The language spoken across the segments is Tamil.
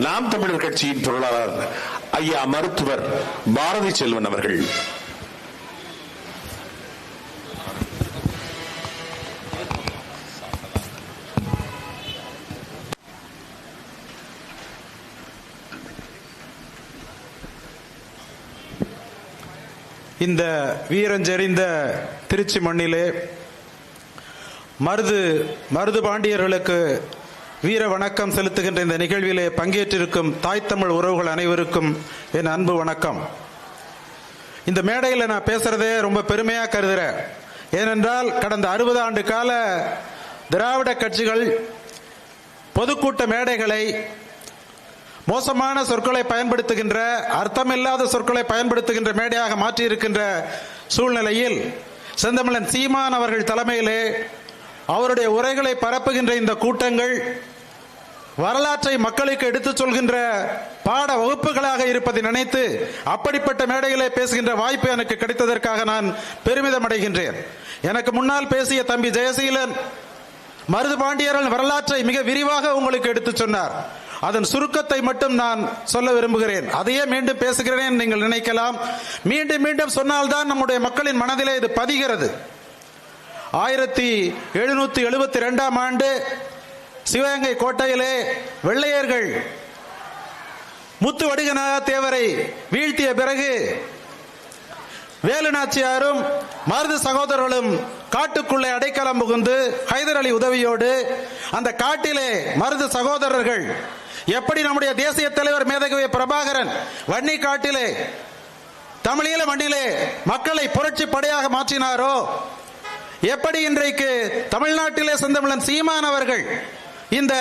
நாம் தமிழர் கட்சியின் பொருளாளர் ஐயா மருத்துவர் பாரதி செல்வன் அவர்கள். இந்த வீரஞ்செறிந்த திருச்சி மண்ணிலே மருது மருது பாண்டியர்களுக்கு வீர வணக்கம் செலுத்துகின்ற இந்த நிகழ்விலே பங்கேற்றிருக்கும் தாய் தமிழ் உறவுகள் அனைவருக்கும் என் அன்பு வணக்கம். இந்த மேடையில் நான் பேசுறதே ரொம்ப பெருமையாக கருதுறேன். ஏனென்றால் கடந்த அறுபது ஆண்டு கால திராவிட கட்சிகள் பொதுக்கூட்ட மேடைகளை மோசமான சொற்களை பயன்படுத்துகின்ற அர்த்தமில்லாத சொற்களை பயன்படுத்துகின்ற மேடையாக மாற்றியிருக்கின்ற சூழ்நிலையில் செந்தமிழன் சீமான் அவர்கள் தலைமையிலே அவருடைய உரைகளை பரப்புகின்ற இந்த கூட்டங்கள் வரலாற்றை மக்களுக்கு எடுத்துச் சொல்கின்ற பாட வகுப்புகளாக இருப்பதை நினைத்து அப்படிப்பட்ட மேடைகளை பேசுகின்ற வாய்ப்பு எனக்கு கிடைத்ததற்காக நான் பெருமிதம் அடைகின்றேன் எனக்கு முன்னால் பேசிய தம்பி ஜெயசீலன் மருது பாண்டியரன் வரலாற்றை மிக விரிவாக உங்களுக்கு எடுத்துச் சொன்னார். அதன் சுருக்கத்தை மட்டும் நான் சொல்ல விரும்புகிறேன். அதையே மீண்டும் பேசுகிறேன் நீங்கள் நினைக்கலாம். மீண்டும் மீண்டும் சொன்னால்தான் நம்முடைய மக்களின் மனதிலே இது பதிகிறது. ஆயிரத்தி எழுநூத்தி எழுபத்தி ரெண்டாம் ஆண்டு சிவகங்கை கோட்டையிலே வெள்ளையர்கள் முத்து தேவரை வீழ்த்திய பிறகு வேலுநாச்சியாரும் மருது சகோதரர்களும் காட்டுக்குள்ளே அடைக்கலம் புகுந்து ஹைதர் அலி உதவியோடு அந்த காட்டிலே மருது சகோதரர்கள் எப்படி நம்முடைய தேசிய தலைவர் மேதகவி பிரபாகரன் வன்னி காட்டிலே தமிழீழ மண்ணிலே மக்களை புரட்சி படையாக மாற்றினாரோ? எப்படி இன்றைக்கு தமிழ்நாட்டிலே செந்தமிழன் சீமான் அவர்கள் இந்த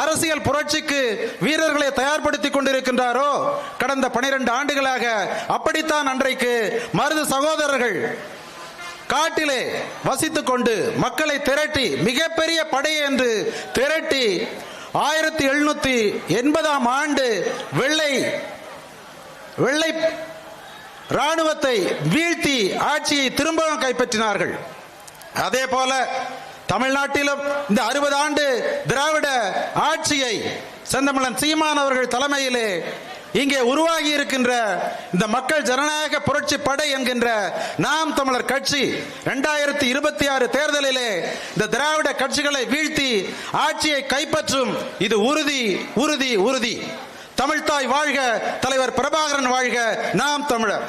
அரசியல் புரட்சிக்கு வீரர்களை தயார்படுத்திக் கொண்டிருக்கின்றாரோ? கடந்த பனிரெண்டு ஆண்டுகளாக அப்படித்தான் அன்றைக்கு மருது சகோதரர்கள் காட்டிலே வசித்துக் கொண்டு மக்களை திரட்டி மிகப்பெரிய படை என்று திரட்டி ஆயிரத்தி எழுநூத்தி எண்பதாம் ஆண்டு வெள்ளை வெள்ளை ராணுவத்தை வீழ்த்தி ஆட்சியை திரும்பவும் கைப்பற்றினார்கள். அதே போல தமிழ்நாட்டிலும் இந்த அறுபது ஆண்டு திராவிட ஆட்சியை செந்தமிழன் சீமான் அவர்கள் தலைமையிலே இங்கே உருவாகி இருக்கின்ற இந்த மக்கள் ஜனநாயக புரட்சி படை என்கின்ற நாம் தமிழர் கட்சி இரண்டாயிரத்தி இருபத்தி ஆறு தேர்தலிலே இந்த திராவிட கட்சிகளை வீழ்த்தி ஆட்சியை கைப்பற்றும் இது உறுதி உறுதி உறுதி. தமிழ்தாய் வாழ்க தலைவர் பிரபாகரன் வாழ்க நாம் தமிழர்.